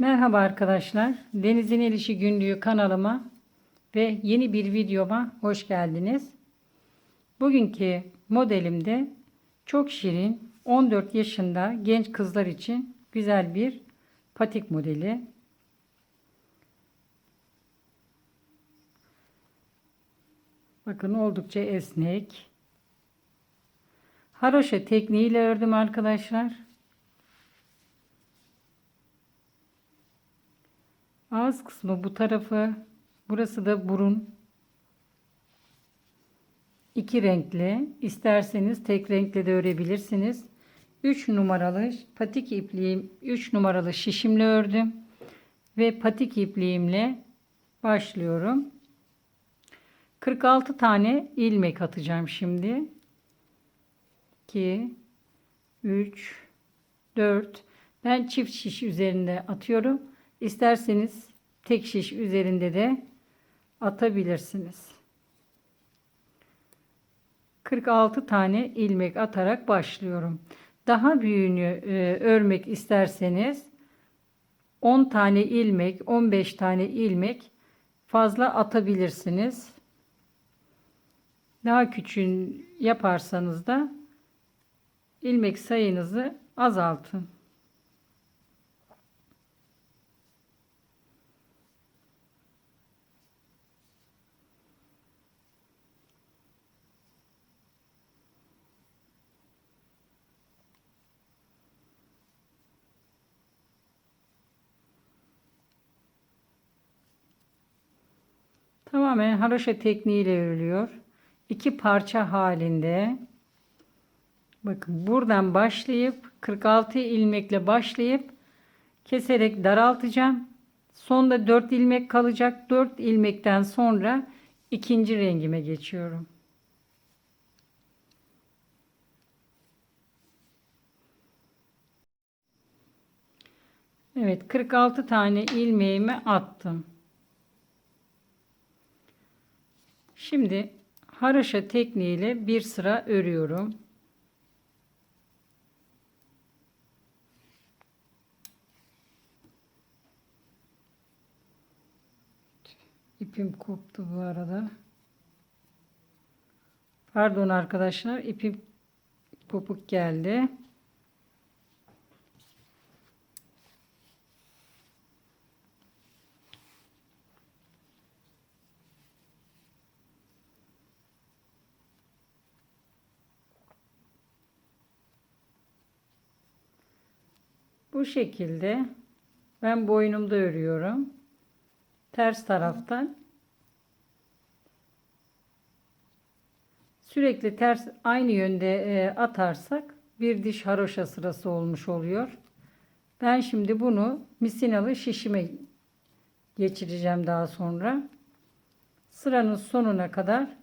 Merhaba arkadaşlar. Denizin Elişi Günlüğü kanalıma ve yeni bir videoma hoş geldiniz. Bugünkü modelimde çok şirin 14 yaşında genç kızlar için güzel bir patik modeli. Bakın oldukça esnek. Haroşa tekniğiyle ördüm arkadaşlar. Ağız kısmı bu tarafı. Burası da burun. İki renkli. İsterseniz tek renkle de örebilirsiniz. 3 numaralı patik ipliğim 3 numaralı şişimle ördüm. Ve patik ipliğimle başlıyorum. 46 tane ilmek atacağım şimdi. 2 3 4 ben çift şiş üzerinde atıyorum. İsterseniz tek şiş üzerinde de atabilirsiniz. 46 tane ilmek atarak başlıyorum. Daha büyüğünü e, örmek isterseniz 10 tane ilmek, 15 tane ilmek fazla atabilirsiniz. Daha küçüğün yaparsanız da ilmek sayınızı azaltın. Tamamen haroşa tekniğiyle örülüyor. İki parça halinde. Bakın buradan başlayıp 46 ilmekle başlayıp keserek daraltacağım. Sonda 4 ilmek kalacak. 4 ilmekten sonra ikinci rengime geçiyorum. Evet 46 tane ilmeğimi attım. Şimdi haroşa tekniğiyle bir sıra örüyorum. İpim koptu bu arada. Pardon arkadaşlar ipim kopuk geldi. Bu şekilde ben boynumda örüyorum. Ters taraftan sürekli ters aynı yönde e, atarsak bir diş haroşa sırası olmuş oluyor. Ben şimdi bunu misinalı şişime geçireceğim daha sonra. Sıranın sonuna kadar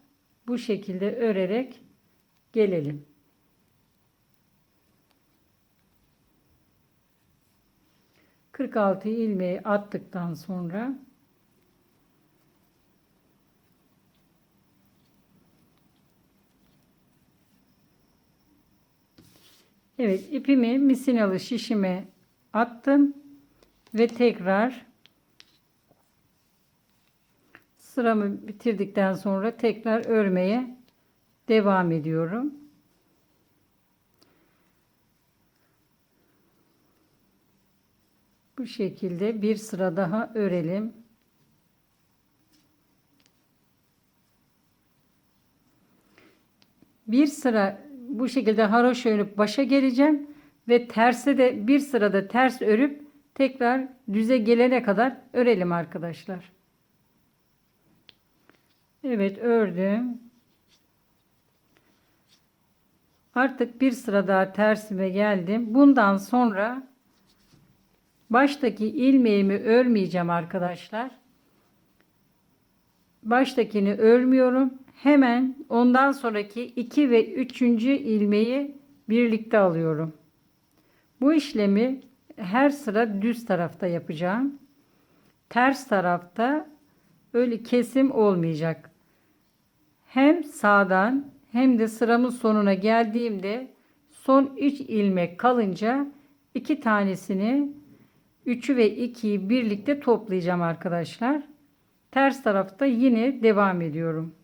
bu şekilde örerek gelelim. 46 ilmeği attıktan sonra Evet ipimi misinalı şişime attım ve tekrar sıramı bitirdikten sonra tekrar örmeye devam ediyorum. Bu şekilde bir sıra daha örelim. Bir sıra bu şekilde haroşa örüp başa geleceğim ve terse de bir sırada ters örüp tekrar düze gelene kadar örelim arkadaşlar. Evet ördüm. Artık bir sıra daha tersime geldim. Bundan sonra Baştaki ilmeğimi örmeyeceğim arkadaşlar. Baştakini örmüyorum. Hemen ondan sonraki 2 ve 3. ilmeği birlikte alıyorum. Bu işlemi her sıra düz tarafta yapacağım. Ters tarafta öyle kesim olmayacak. Hem sağdan hem de sıramın sonuna geldiğimde son 3 ilmek kalınca iki tanesini 3'ü ve 2'yi birlikte toplayacağım arkadaşlar. Ters tarafta yine devam ediyorum.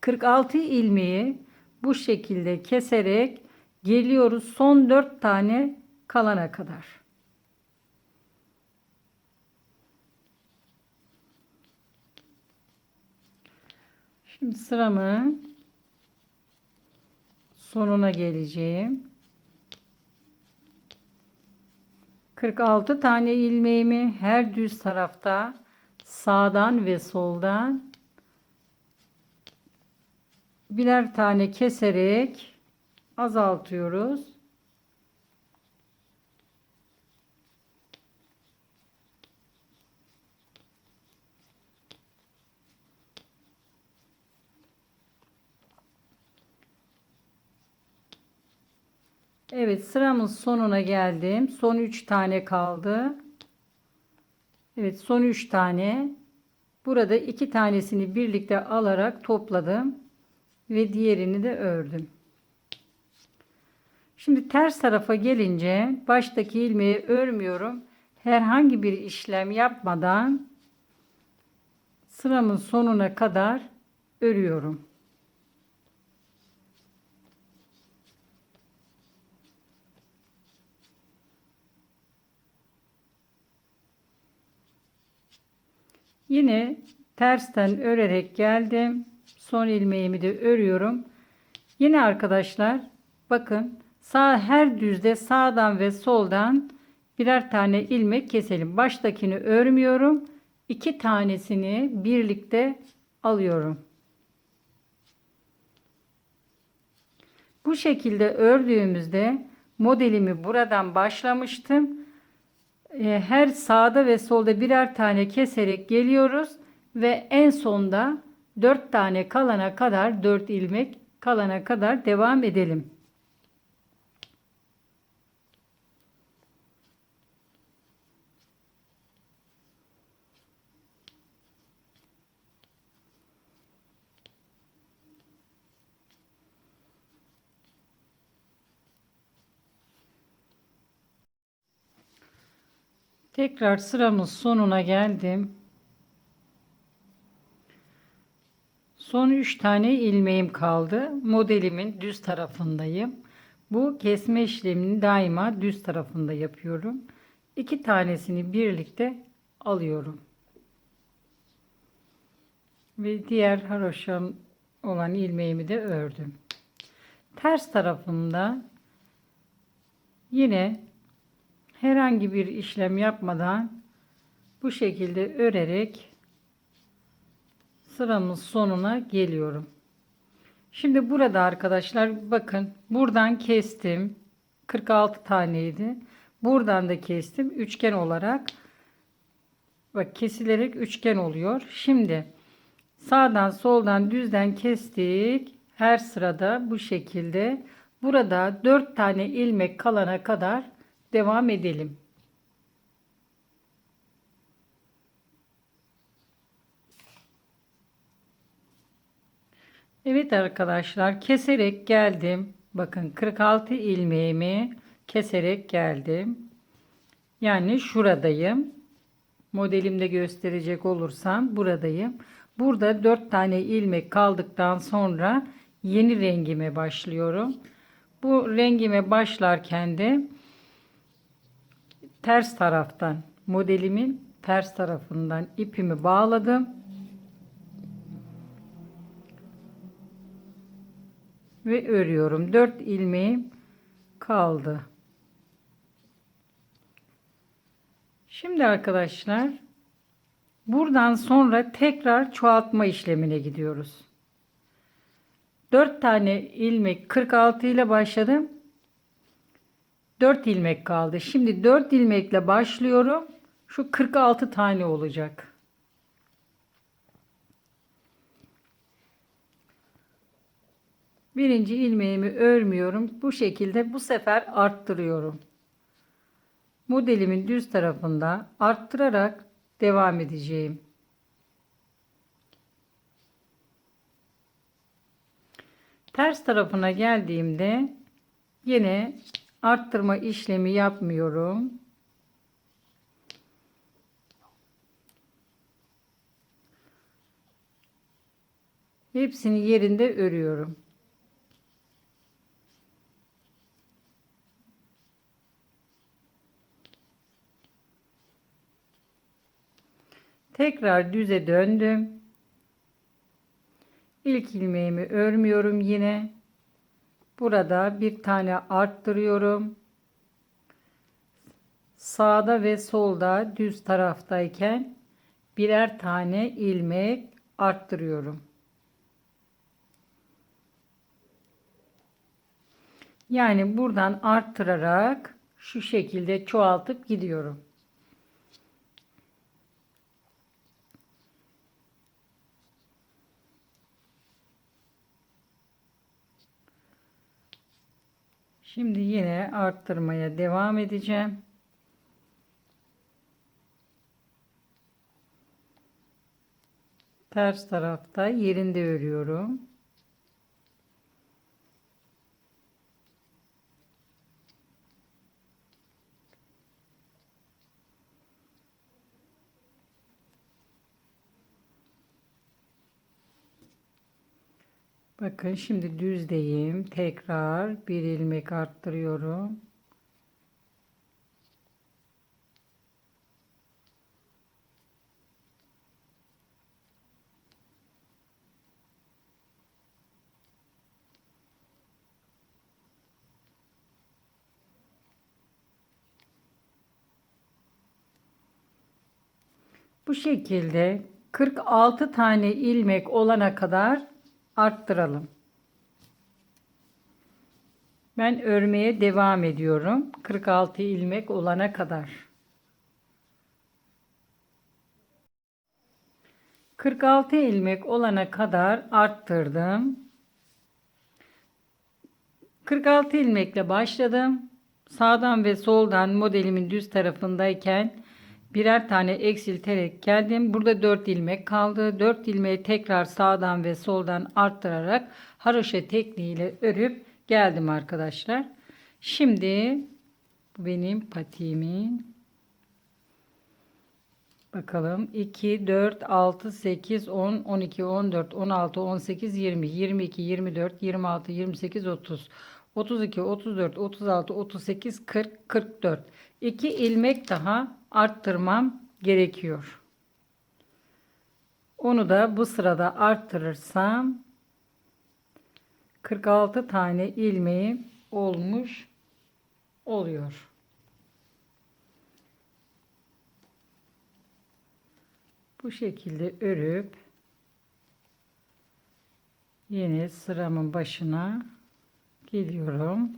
46 ilmeği bu şekilde keserek geliyoruz son 4 tane kalana kadar. Şimdi sıramın sonuna geleceğim. 46 tane ilmeğimi her düz tarafta sağdan ve soldan birer tane keserek azaltıyoruz. Evet sıramın sonuna geldim. Son 3 tane kaldı. Evet son 3 tane. Burada 2 tanesini birlikte alarak topladım. Ve diğerini de ördüm. Şimdi ters tarafa gelince baştaki ilmeği örmüyorum. Herhangi bir işlem yapmadan sıramın sonuna kadar örüyorum. Yine tersten örerek geldim. Son ilmeğimi de örüyorum. Yine arkadaşlar bakın sağ her düzde sağdan ve soldan birer tane ilmek keselim. Baştakini örmüyorum. İki tanesini birlikte alıyorum. Bu şekilde ördüğümüzde modelimi buradan başlamıştım. Ee, her sağda ve solda birer tane keserek geliyoruz ve en sonda 4 tane kalana kadar 4 ilmek kalana kadar devam edelim. Tekrar sıramız sonuna geldim. Son 3 tane ilmeğim kaldı. Modelimin düz tarafındayım. Bu kesme işlemini daima düz tarafında yapıyorum. 2 tanesini birlikte alıyorum. Ve diğer haroşam olan ilmeğimi de ördüm. Ters tarafında yine herhangi bir işlem yapmadan bu şekilde örerek sıramız sonuna geliyorum. Şimdi burada arkadaşlar bakın buradan kestim. 46 taneydi. Buradan da kestim. Üçgen olarak bak kesilerek üçgen oluyor. Şimdi sağdan soldan düzden kestik. Her sırada bu şekilde burada 4 tane ilmek kalana kadar devam edelim. Evet arkadaşlar keserek geldim. Bakın 46 ilmeğimi keserek geldim. Yani şuradayım. Modelimde gösterecek olursam buradayım. Burada 4 tane ilmek kaldıktan sonra yeni rengime başlıyorum. Bu rengime başlarken de ters taraftan modelimin ters tarafından ipimi bağladım. Ve örüyorum. 4 ilmeğim kaldı. Şimdi arkadaşlar buradan sonra tekrar çoğaltma işlemine gidiyoruz. 4 tane ilmek 46 ile başladım. 4 ilmek kaldı. Şimdi 4 ilmekle başlıyorum. Şu 46 tane olacak. Birinci ilmeğimi örmüyorum. Bu şekilde bu sefer arttırıyorum. Modelimin düz tarafında arttırarak devam edeceğim. Ters tarafına geldiğimde yine arttırma işlemi yapmıyorum. Hepsini yerinde örüyorum. Tekrar düze döndüm. İlk ilmeğimi örmüyorum yine. Burada bir tane arttırıyorum. Sağda ve solda düz taraftayken birer tane ilmek arttırıyorum. Yani buradan arttırarak şu şekilde çoğaltıp gidiyorum. Şimdi yine arttırmaya devam edeceğim. Ters tarafta yerinde örüyorum. Bakın şimdi düzdeyim. Tekrar bir ilmek arttırıyorum. Bu şekilde 46 tane ilmek olana kadar arttıralım. Ben örmeye devam ediyorum. 46 ilmek olana kadar. 46 ilmek olana kadar arttırdım. 46 ilmekle başladım. Sağdan ve soldan modelimin düz tarafındayken birer tane eksilterek geldim. Burada 4 ilmek kaldı. 4 ilmeği tekrar sağdan ve soldan arttırarak haroşa tekniğiyle örüp geldim arkadaşlar. Şimdi bu benim patiğimin Bakalım 2, 4, 6, 8, 10, 12, 14, 16, 18, 20, 22, 24, 26, 28, 30, 32, 34, 36, 38, 40, 44. 2 ilmek daha arttırmam gerekiyor. Onu da bu sırada arttırırsam 46 tane ilmeğim olmuş oluyor. Bu şekilde örüp yine sıramın başına geliyorum.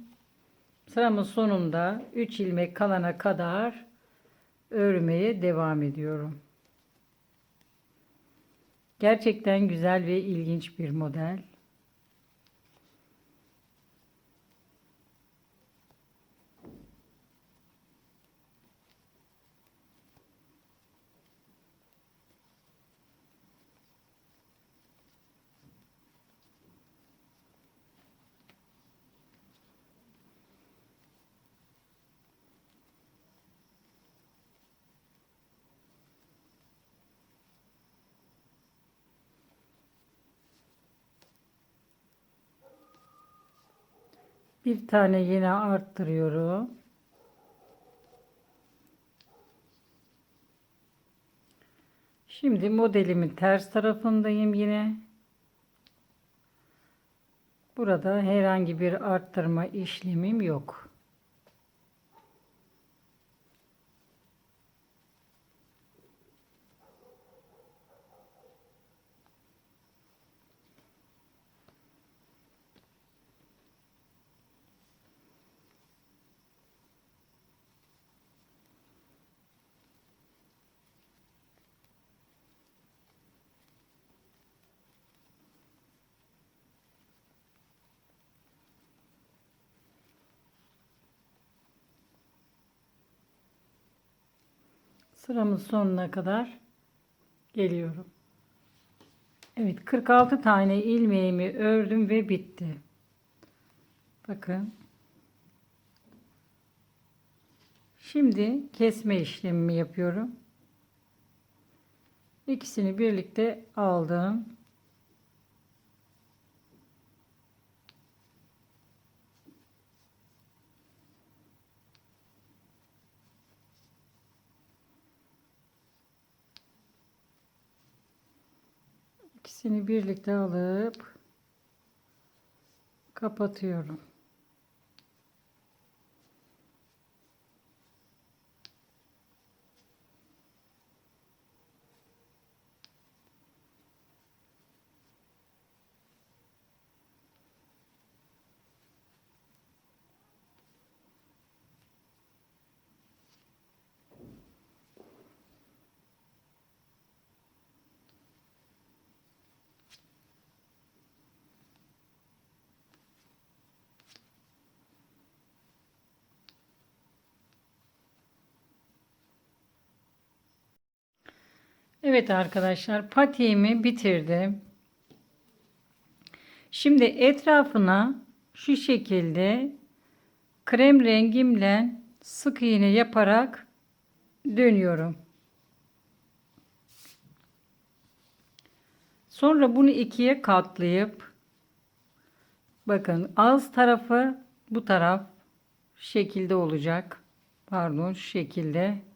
Sıramın sonunda 3 ilmek kalana kadar örmeye devam ediyorum. Gerçekten güzel ve ilginç bir model. Bir tane yine arttırıyorum. Şimdi modelimin ters tarafındayım yine. Burada herhangi bir arttırma işlemim yok. Sıramın sonuna kadar geliyorum. Evet 46 tane ilmeğimi ördüm ve bitti. Bakın. Şimdi kesme işlemimi yapıyorum. İkisini birlikte aldım. İkisini birlikte alıp kapatıyorum. Evet arkadaşlar patiğimi bitirdim. Şimdi etrafına şu şekilde krem rengimle sık iğne yaparak dönüyorum. Sonra bunu ikiye katlayıp bakın ağız tarafı bu taraf şekilde olacak. Pardon şu şekilde.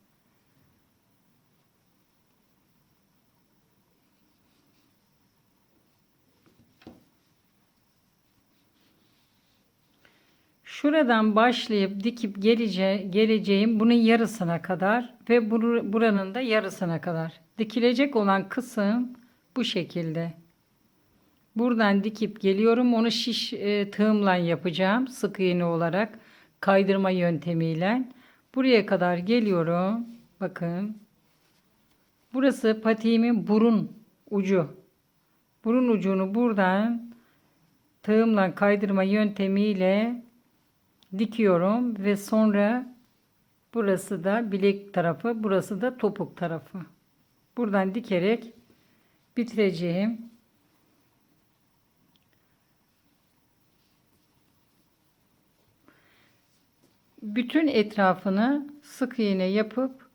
Şuradan başlayıp dikip gelece, geleceğim bunun yarısına kadar ve bur- buranın da yarısına kadar. Dikilecek olan kısım bu şekilde. Buradan dikip geliyorum. Onu şiş e, tığımla yapacağım. Sık iğne olarak kaydırma yöntemiyle. Buraya kadar geliyorum. Bakın. Burası patiğimin burun ucu. Burun ucunu buradan tığımla kaydırma yöntemiyle dikiyorum ve sonra burası da bilek tarafı, burası da topuk tarafı. Buradan dikerek bitireceğim. Bütün etrafını sık iğne yapıp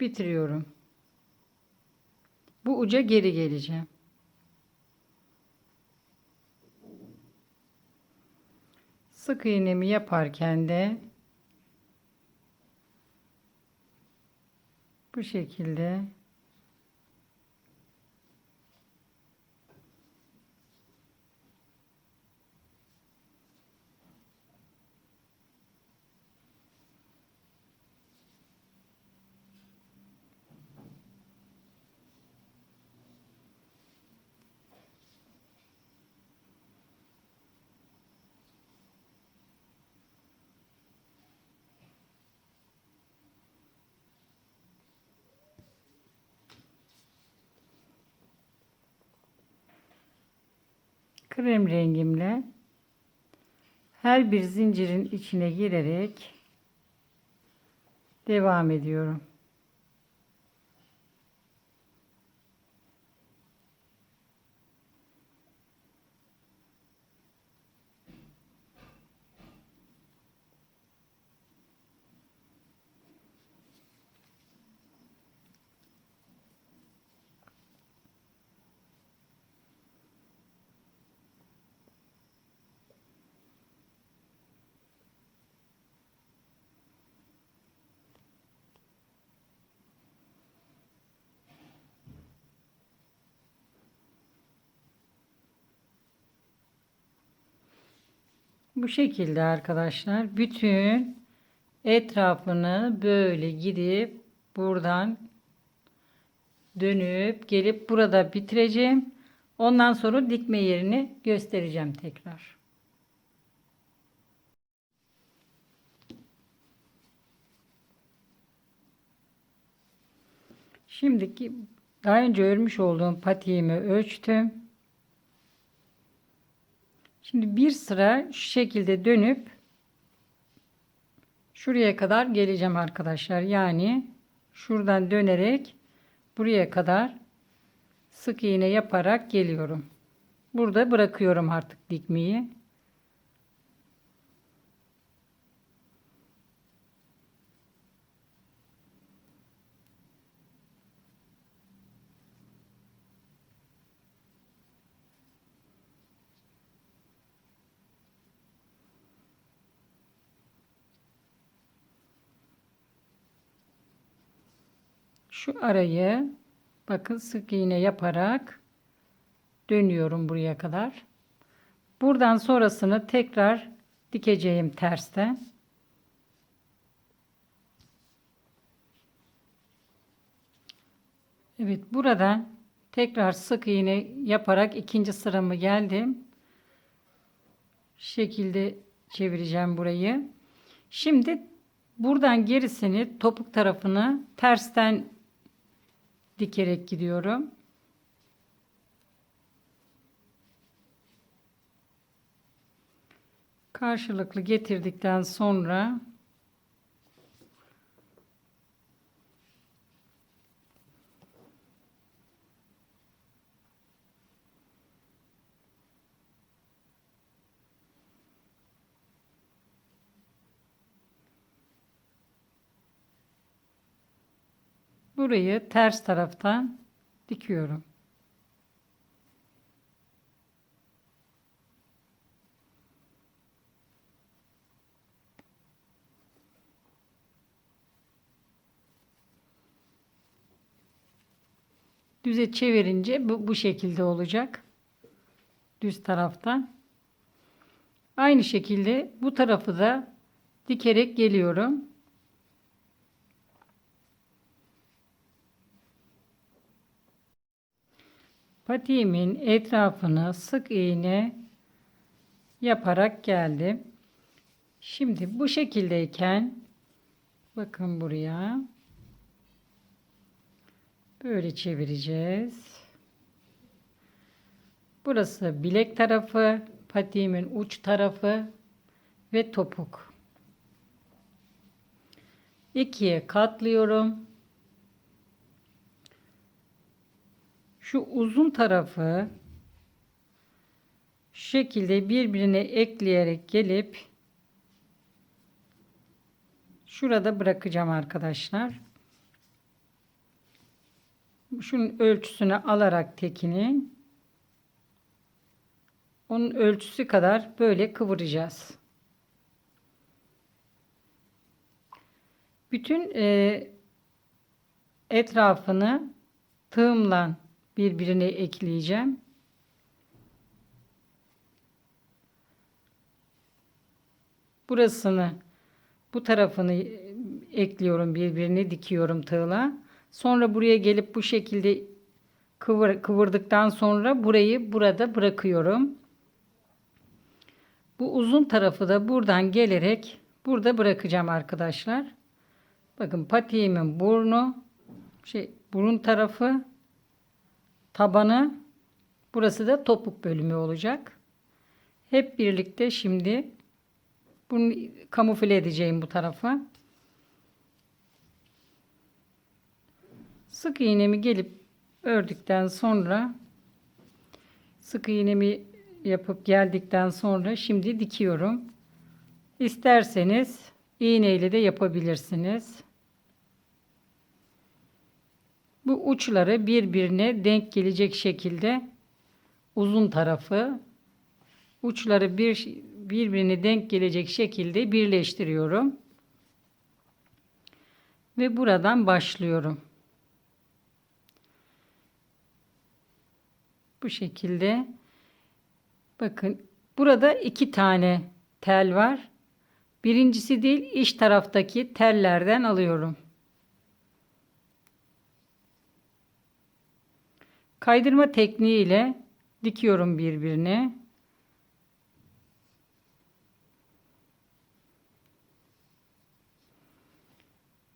bitiriyorum. Bu uca geri geleceğim. Sık iğnemi yaparken de bu şekilde krem rengimle her bir zincirin içine girerek devam ediyorum. Bu şekilde arkadaşlar bütün etrafını böyle gidip buradan dönüp gelip burada bitireceğim. Ondan sonra dikme yerini göstereceğim tekrar. Şimdiki daha önce örmüş olduğum patiğimi ölçtüm. Şimdi bir sıra şu şekilde dönüp şuraya kadar geleceğim arkadaşlar. Yani şuradan dönerek buraya kadar sık iğne yaparak geliyorum. Burada bırakıyorum artık dikmeyi. Şu arayı Bakın sık iğne yaparak dönüyorum buraya kadar. Buradan sonrasını tekrar dikeceğim tersten. Evet buradan tekrar sık iğne yaparak ikinci sıramı geldim. Şekilde çevireceğim burayı. Şimdi buradan gerisini topuk tarafını tersten dikerek gidiyorum. Karşılıklı getirdikten sonra burayı ters taraftan dikiyorum. Düze çevirince bu, bu şekilde olacak. Düz taraftan. Aynı şekilde bu tarafı da dikerek geliyorum. Patiğimin etrafını sık iğne yaparak geldim. Şimdi bu şekildeyken bakın buraya böyle çevireceğiz. Burası bilek tarafı, patiğimin uç tarafı ve topuk. İkiye katlıyorum. Şu uzun tarafı şu şekilde birbirine ekleyerek gelip şurada bırakacağım arkadaşlar. Şunun ölçüsünü alarak tekinin onun ölçüsü kadar böyle kıvıracağız. Bütün e, etrafını tığımla birbirine ekleyeceğim. Burasını bu tarafını ekliyorum birbirine dikiyorum tığla. Sonra buraya gelip bu şekilde kıvır, kıvırdıktan sonra burayı burada bırakıyorum. Bu uzun tarafı da buradan gelerek burada bırakacağım arkadaşlar. Bakın patiğimin burnu şey burun tarafı tabanı burası da topuk bölümü olacak. Hep birlikte şimdi bunu kamufle edeceğim bu tarafa. Sık iğnemi gelip ördükten sonra sık iğnemi yapıp geldikten sonra şimdi dikiyorum. İsterseniz iğneyle de yapabilirsiniz. Bu uçları birbirine denk gelecek şekilde uzun tarafı uçları bir birbirine denk gelecek şekilde birleştiriyorum. Ve buradan başlıyorum. Bu şekilde bakın burada iki tane tel var. Birincisi değil iç taraftaki tellerden alıyorum. Kaydırma tekniği ile dikiyorum birbirine.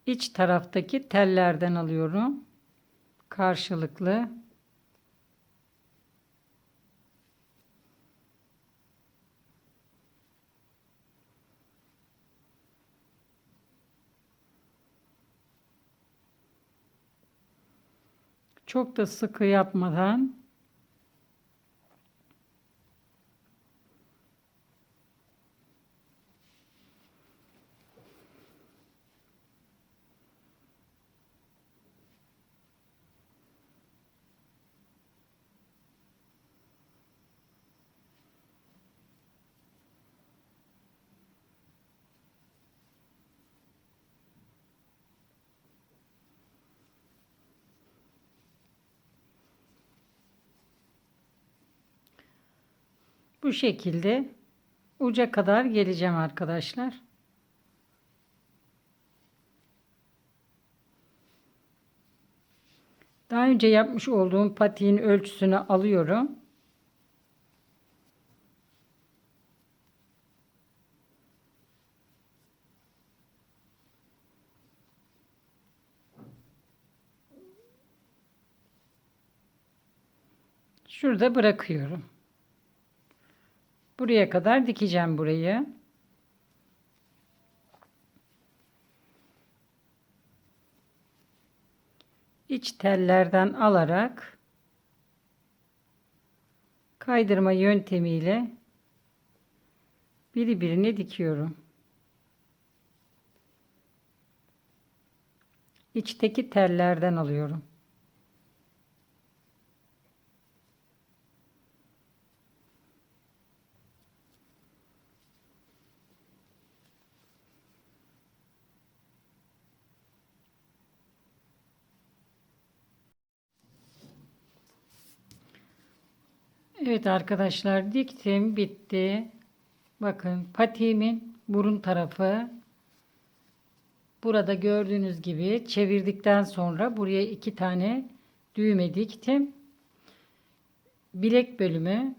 İç taraftaki tellerden alıyorum. Karşılıklı. Çok da sıkı yapmadan Bu şekilde uca kadar geleceğim arkadaşlar. Daha önce yapmış olduğum patiğin ölçüsünü alıyorum. Şurada bırakıyorum. Buraya kadar dikeceğim burayı. iç tellerden alarak kaydırma yöntemiyle birbirine dikiyorum. İçteki tellerden alıyorum. Evet arkadaşlar diktim bitti. Bakın patiğimin burun tarafı burada gördüğünüz gibi çevirdikten sonra buraya iki tane düğme diktim. Bilek bölümü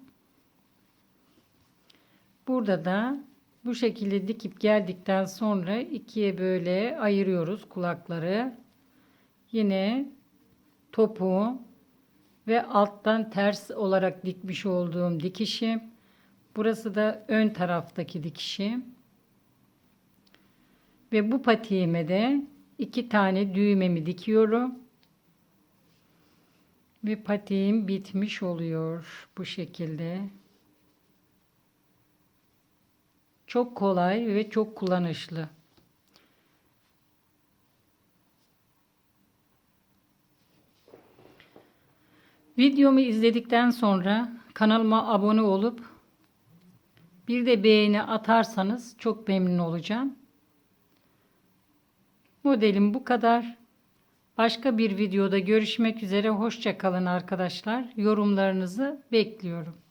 burada da bu şekilde dikip geldikten sonra ikiye böyle ayırıyoruz kulakları. Yine topuğu ve alttan ters olarak dikmiş olduğum dikişim. Burası da ön taraftaki dikişim. Ve bu patiğime de iki tane düğmemi dikiyorum. Ve patiğim bitmiş oluyor bu şekilde. Çok kolay ve çok kullanışlı. Videomu izledikten sonra kanalıma abone olup bir de beğeni atarsanız çok memnun olacağım. Modelim bu kadar. Başka bir videoda görüşmek üzere. Hoşça kalın arkadaşlar. Yorumlarınızı bekliyorum.